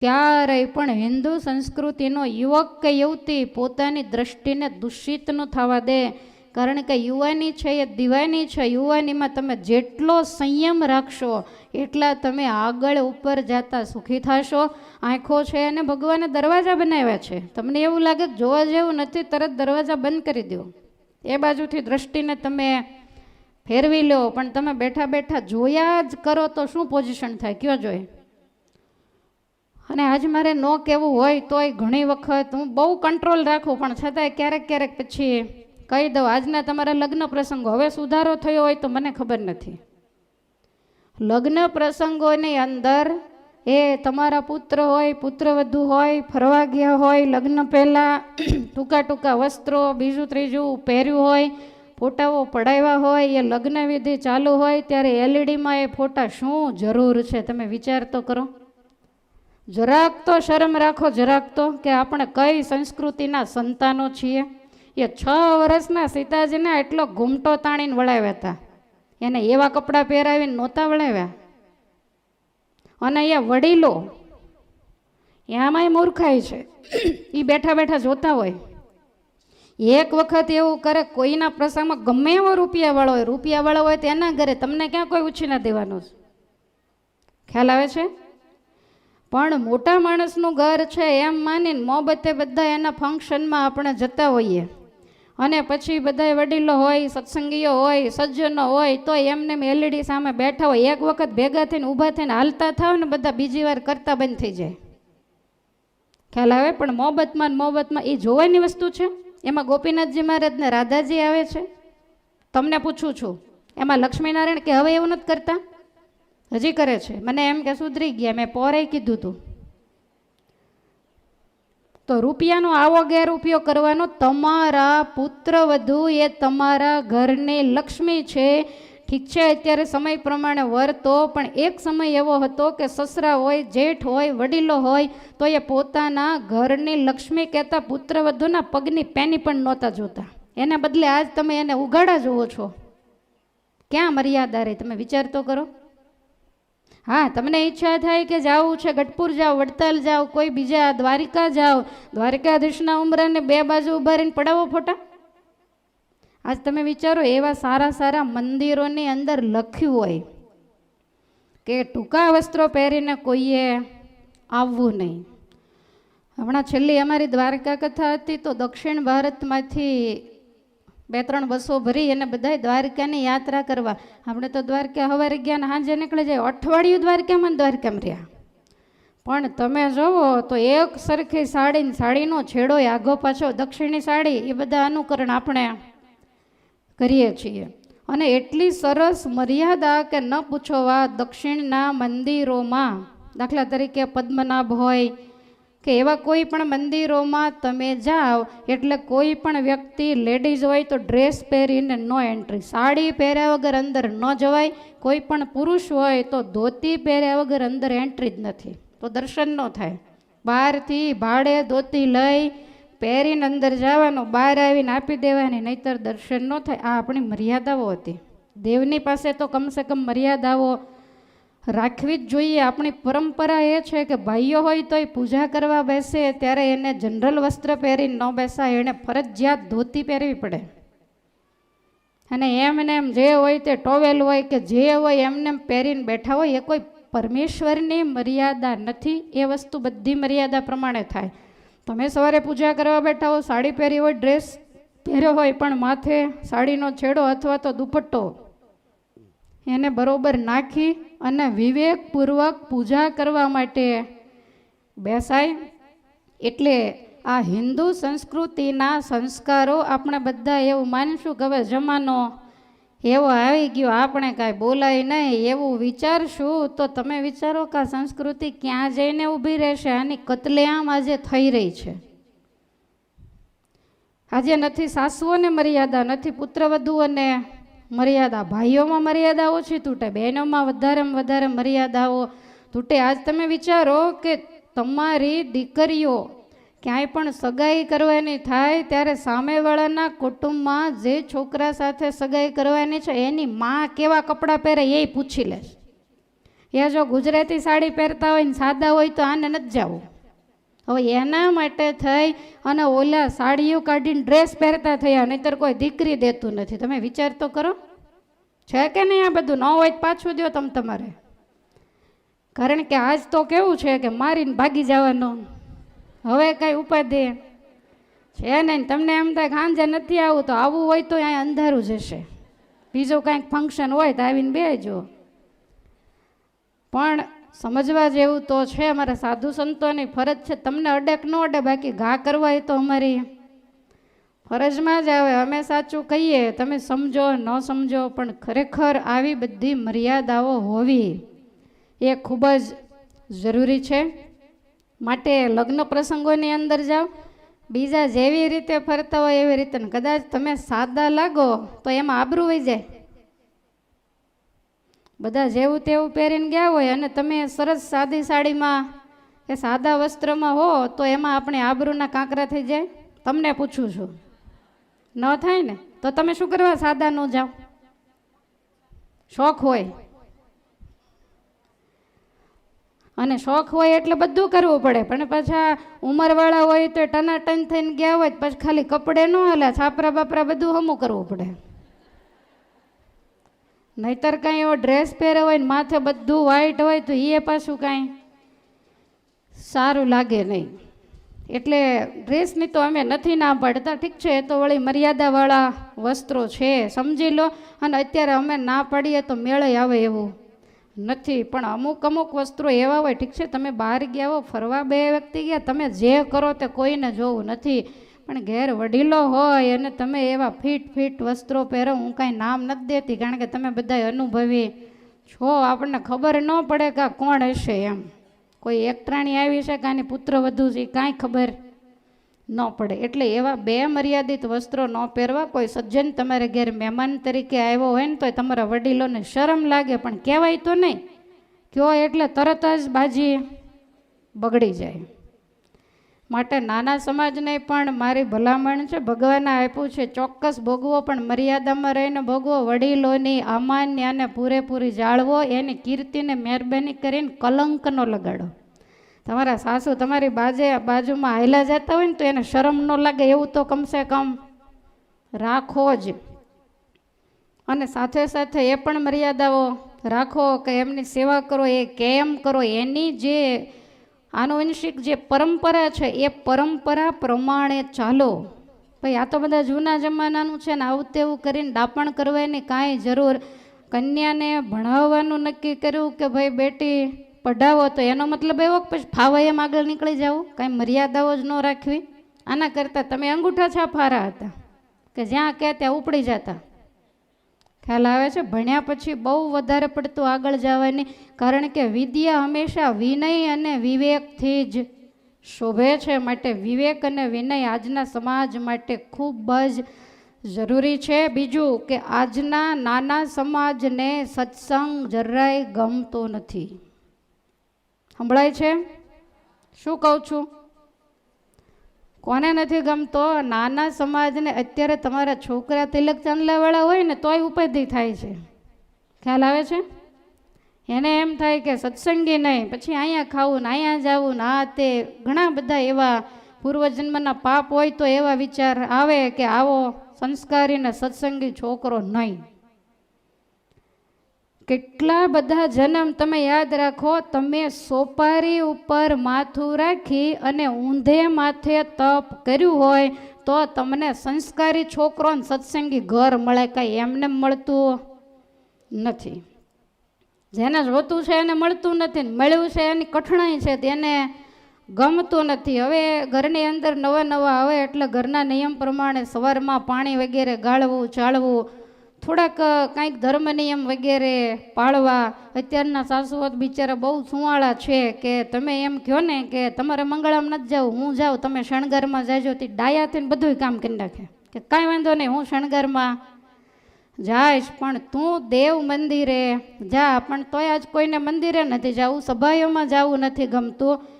ક્યારેય પણ હિન્દુ સંસ્કૃતિનો યુવક કે યુવતી પોતાની દ્રષ્ટિને દૂષિત ન થવા દે. કારણ કે યુવાની છે એ દિવાની છે. યુવાનીમાં તમે જેટલો સંયમ રાખશો, એટલા તમે આગળ ઉપર જતા સુખી થશો. આંખો છે અને ભગવાને દરવાજા બનાવ્યા છે. તમને એવું લાગે જોવા જેવું નથી, તરત દરવાજા બંધ કરી દો. એ બાજુથી દ્રષ્ટિને તમે ફેરવી લો. પણ તમે બેઠા બેઠા જોયા જ કરો તો શું પોઝિશન થાય? કયો જોઈએ અને આજ મારે ન કહેવું હોય તોય ઘણી વખત હું બહુ કંટ્રોલ રાખું, પણ છતાંય ક્યારેક ક્યારેક પછી કહી દઉં, આજના તમારા લગ્ન પ્રસંગો, હવે સુધારો થયો હોય તો મને ખબર નથી. લગ્ન પ્રસંગોની અંદર એ તમારા પુત્ર હોય, પુત્રવધુ હોય, ફરવા ગયા હોય, લગ્ન પહેલાં ટૂંકા ટૂંકા વસ્ત્રો, બીજું ત્રીજું પહેર્યું હોય, ફોટાઓ પડાવ્યા હોય, એ લગ્ન વિધિ ચાલુ હોય, ત્યારે એલઈડીમાં એ ફોટા શું જરૂર છે તમે વિચાર તો કરો. જરાક તો શરમ રાખો, જરાક તો કે આપણે કઈ સંસ્કૃતિના સંતાનો છીએ. એ છ વર્ષના સીતાજીને એટલો ઘૂમટો તાણીને વળાવ્યા હતા. એને એવા કપડાં પહેરાવીને નહોતા વળાવ્યા. અને એ વડીલો એમાંય મૂર્ખાઈ છે. એ બેઠા બેઠા જોતા હોય. એક વખત એવું કરે, કોઈના પ્રસંગમાં ગમે એવો રૂપિયાવાળો હોય રૂપિયાવાળો હોય તો એના ઘરે તમને ક્યાં કોઈ ઉછીના દેવાનું ખ્યાલ આવે છે? પણ મોટા માણસનું ઘર છે એમ માનીને મોબતે બધા એના ફંક્શનમાં આપણે જતા હોઈએ. અને પછી બધા વડીલો હોય, સત્સંગીઓ હોય, સજ્જનો હોય તો એમને એલઈડી સામે બેઠા હોય. એક વખત ભેગા થઈને ઊભા થઈને હાલતા થાવ ને બધા બીજી વાર કરતા બંધ થઈ જાય. ખ્યાલ આવે? પણ મોહબ્બતમાં મોહબતમાં એ જોવાની વસ્તુ છે. એમાં ગોપીનાથજી મહારાજને રાધાજી આવે છે. તમને પૂછું છું. એમાં લક્ષ્મીનારાયણ કે હવે એવું નથી કરતા? હજી કરે છે. મને એમ કે સુધરી ગયા, મેં પોરે કીધું હતું તો રૂપિયાનો આવો ગેરઉપયોગ કરવાનો, તમારા પુત્ર વધુ એ તમારા ઘરની લક્ષ્મી છે. ઠીક છે, અત્યારે સમય પ્રમાણે વર્તો પણ એક સમય એવો હતો કે સસરા હોય, જેઠ હોય, વડીલો હોય, તો એ પોતાના ઘરની લક્ષ્મી કહેતા પુત્ર વધુના પગની પેની પણ નહોતા જોતા. એના બદલે આજ તમે એને ઉગાડા જુઓ છો. ક્યાં મર્યાદા રહી? તમે વિચાર તો કરો. હા, તમને ઈચ્છા થાય કે જાવું છે ગઢપુર જાઓ વડતાલ જાઓ કોઈ બીજા દ્વારિકા જાઓ દ્વારિકાધીશના ઉમરાને બે બાજુ ઊભા રહીને પડાવો ફોટા? આજ તમે વિચારો, એવા સારા સારા મંદિરોની અંદર લખ્યું હોય કે ટૂંકા વસ્ત્રો પહેરીને કોઈએ આવવું નહીં. હમણાં છેલ્લી અમારી દ્વારકા કથા હતી તો દક્ષિણ ભારતમાંથી બે ત્રણ બસો ભરી અને બધાય દ્વારકાની યાત્રા કરવા. આપણે તો દ્વારકા હવારે ગયા સાંજે નીકળી જાય. અઠવાડિયું દ્વારકામાં દ્વારકામાં રહ્યા. પણ તમે જુઓ તો એક સરખી સાડી સાડીનો છેડો આગો પાછો દક્ષિણી સાડી એ બધા અનુકરણ આપણે કરીએ છીએ. અને એટલી સરસ મર્યાદા કે ન પૂછો વાત દક્ષિણના મંદિરોમાં. દાખલા તરીકે પદ્મનાભ હોય કે એવા કોઈ પણ મંદિરોમાં તમે જાઓ, એટલે કોઈ પણ વ્યક્તિ લેડીઝ હોય તો ડ્રેસ પહેરીને નો એન્ટ્રી સાડી પહેર્યા વગર અંદર ન જવાય, કોઈ પણ પુરુષ હોય તો ધોતી પહેર્યા વગર અંદર એન્ટ્રી જ નથી. તો દર્શન ન થાય. બહારથી ભાડે ધોતી લઈ પહેરીને અંદર જવાનું, બહાર આવીને આપી દેવાની, નહીતર દર્શન ન થાય. આ આપણી મર્યાદાઓ હતી. દેવની પાસે તો કમસે કમ મર્યાદાઓ રાખવી જ જોઈએ. આપણી પરંપરા એ છે કે ભાઈઓ હોય તોય પૂજા કરવા બેસે, ત્યારે એને જનરલ વસ્ત્ર પહેરીને ન બેસાય એણે ફરજિયાત ધોતી પહેરવી પડે. અને એમને એમ જે હોય તે ટોવેલ હોય કે જે હોય એમને એમ પહેરીને બેઠા હોય, એ કોઈ પરમેશ્વરની મર્યાદા નથી. એ વસ્તુ બધી મર્યાદા પ્રમાણે થાય. તમે સવારે પૂજા કરવા બેઠા હો, સાડી પહેરી હોય, ડ્રેસ પહેર્યો હોય, પણ માથે સાડીનો છેડો અથવા તો દુપટ્ટો એને બરોબર નાખી અને વિવેકપૂર્વક પૂજા કરવા માટે બેસાય. એટલે આ હિન્દુ સંસ્કૃતિના સંસ્કારો આપણે બધા એવું માનીશું કે હવે જમાનો એવો આવી ગયો, આપણે કાંઈ બોલાય નહીં, એવું વિચારશું. તો તમે વિચારો કે આ સંસ્કૃતિ ક્યાં જઈને ઊભી રહેશે? આની કતલેઆમ આજે થઈ રહી છે. આજે નથી સાસુઓને મર્યાદા, નથી પુત્રવધુઓને મર્યાદા, ભાઈઓમાં મર્યાદા ઓછી તૂટે, બહેનોમાં વધારેમાં વધારે મર્યાદાઓ તૂટે. આજ તમે વિચારો કે તમારી દીકરીઓ ક્યાંય પણ સગાઈ કરવાની થાય ત્યારે સામેવાળાના કુટુંબમાં જે છોકરા સાથે સગાઈ કરવાની છે, એની માં કેવા કપડાં પહેરે એ પૂછી લે. એ જો ગુજરાતી સાડી પહેરતા હોય ને સાદા હોય તો આને નથી જવું. હવે એના માટે થઈ અને ઓલા સાડીઓ કાઢીને ડ્રેસ પહેરતા થયા, નહીતર કોઈ દીકરી દેતું નથી. તમે વિચાર તો કરો. છે કે નહીં આ બધું? ન હોય પાછું દો તમે તમારે. કારણ કે આજ તો કેવું છે કે મારીને ભાગી જવાનું. હવે કાંઈ ઉપાધિ છે નહીં, તમને એમ થાય ખાંજે નથી આવું, તો આવવું હોય તો અહીંયા અંધારું જશે બીજું કાંઈક ફંક્શન હોય તો આવીને બેજો પણ સમજવા જેવું તો છે, અમારા સાધુ સંતોની ફરજ છે. તમને અડક ન અડે, બાકી ઘા કરવા એ તો અમારી ફરજમાં જ આવે. અમે સાચું કહીએ, તમે સમજો, ન સમજો, પણ ખરેખર આવી બધી મર્યાદાઓ હોવી એ ખૂબ જ જરૂરી છે. માટે લગ્ન પ્રસંગોની અંદર જાઓ. બીજા જેવી રીતે ફરતા હોય એવી રીતે કદાચ તમે સાદા લાગો, તો એમાં આબરૂ વહી જાય. બધા જેવું તેવું પહેરીને ગયા હોય અને તમે સરસ સાદી સાડીમાં કે સાદા વસ્ત્રમાં હો, તો એમાં આપણે આબરૂના કાંકરા થઈ જાય. તમને પૂછું છું. ન થાય ને? તો તમે શું કરવા સાદા ન જાઓ? શોખ હોય. અને શોખ હોય એટલે બધું કરવું પડે. પણ પાછા ઉંમરવાળા હોય તો ટનાટન થઈને ગયા હોય પછી ખાલી કપડે ન હાલે છાપરા બાપરા બધું હમું કરવું પડે. નહીતર કાંઈ એવો ડ્રેસ પહેર્યો હોય ને માથે બધું વ્હાઈટ હોય તો એ પાછું કાંઈ સારું લાગે નહીં. એટલે ડ્રેસની તો અમે નથી ના પાડતા, ઠીક છે, એ તો વળી મર્યાદાવાળા વસ્ત્રો છે, સમજી લો. અને અત્યારે અમે ના પાડીએ તો મેળે આવે એવું નથી. પણ અમુક અમુક વસ્ત્રો એવા હોય, ઠીક છે, તમે બહાર ગયા હો, ફરવા બે વ્યક્તિ ગયા, તમે જે કરો તે કોઈને જોવું નથી. પણ ઘેર વડીલો હોય અને તમે એવા ફિટ ફિટ વસ્ત્રો પહેરો, હું કાંઈ નામ નથી દેતી, કારણ કે તમે બધા અનુભવી છો. આપણને ખબર ન પડે કે કોણ હશે એમ. કોઈ એકટ્રાણી આવી છે કે આની પુત્ર વધુ છે કાંઈ ખબર ન પડે. એટલે એવા બે મર્યાદિત વસ્ત્રો ન પહેરવા. કોઈ સજ્જન તમારે ઘેર મહેમાન તરીકે આવ્યો હોય ને તો તમારા વડીલોને શરમ લાગે, પણ કહેવાય તો નહીં. કયો એટલે તરત જ બાજી બગડી જાય. માટે નાના સમાજને પણ મારી ભલામણ છે. ભગવાને આપ્યું છે, ચોક્કસ ભોગવો, પણ મર્યાદામાં રહીને ભોગવો. વડીલોની અમાન્યાને પૂરેપૂરી જાળવો, એની કીર્તિને મહેરબાની કરીને કલંક ન લગાડો. તમારા સાસુ તમારી બાજે બાજુમાં હાયલા જતા હોય ને તો એને શરમ ન લાગે, એવું તો કમસે કમ રાખો જ. અને સાથે સાથે એ પણ મર્યાદાઓ રાખો કે એમની સેવા કરો, એ કેમ કરો, એની જે આનુવંશિક જે પરંપરા છે, એ પરંપરા પ્રમાણે ચાલો. ભાઈ, આ તો બધા જૂના જમાનાનું છે ને આવું તેવું કરીને ડાપણ કરવાની કાંઈ જરૂર. કન્યાને ભણાવવાનું નક્કી કર્યું કે ભાઈ, બેટી, પઢાવો. તો એનો મતલબ એવો કે પછી ફાવે એમ આગળ નીકળી જાવ? કાંઈ મર્યાદાઓ જ ન રાખવી? આના કરતાં તમે અંગૂઠા છાપારા હતા કે જ્યાં કહે ત્યાં ઉપડી જતા. ખ્યાલ આવે છે? ભણ્યા પછી બહુ વધારે પડતું આગળ જવાની, કારણ કે વિદ્યા હંમેશા વિનય અને વિવેકથી જ શોભે છે. માટે વિવેક અને વિનય આજના સમાજ માટે ખૂબ જ જરૂરી છે. બીજું કે આજના નાના સમાજને સત્સંગ જરાય ગમતો નથી. સંભળાય છે? શું કહું છું? કોને નથી ગમતો? નાના સમાજને અત્યારે તમારા છોકરા તિલક ચાંદલાવાળા હોય ને તોય ઉપાધિ થાય છે. ખ્યાલ આવે છે? એને એમ થાય કે સત્સંગી નહીં, પછી અહીંયા ખાવું ને અહીંયા જવું ને આ તે ઘણા બધા એવા પૂર્વજન્મના પાપ હોય તો એવા વિચાર આવે કે આવો સંસ્કારી ને સત્સંગી છોકરો નહીં. કેટલા બધા જન્મ તમે યાદ રાખો, તમે સોપારી ઉપર માથું રાખી અને ઊંધે માથે તપ કર્યું હોય, તો તમને સંસ્કારી છોકરો સત્સંગી ઘર મળે, કાંઈ એમને મળતું નથી. જેને જોતું છે એને મળતું નથી મળ્યું છે એની કઠણાઈ છે તેને ગમતું નથી. હવે ઘરની અંદર નવા નવા આવે એટલે ઘરના નિયમ પ્રમાણે સવારમાં પાણી વગેરે ગાળવું, ચાળવું થોડાક કાંઈક ધર્મ નિયમ વગેરે પાળવા, અત્યારના સાસુઓત બિચારા બહુ સુવાળા છે કે તમે એમ કહો ને કે તમારે મંગળામ નથી જાઉં, હું જાઉં, તમે શણગારમાં જાજો, તે ડાયા થઈને બધું કામ કરી નાખે. કે કાંઈ વાંધો નહીં, હું શણગારમાં જાઈશ, પણ તું દેવ મંદિરે જા, પણ તોય આજ કોઈને મંદિરે નથી જવું, સભાઓમાં જવું નથી ગમતું.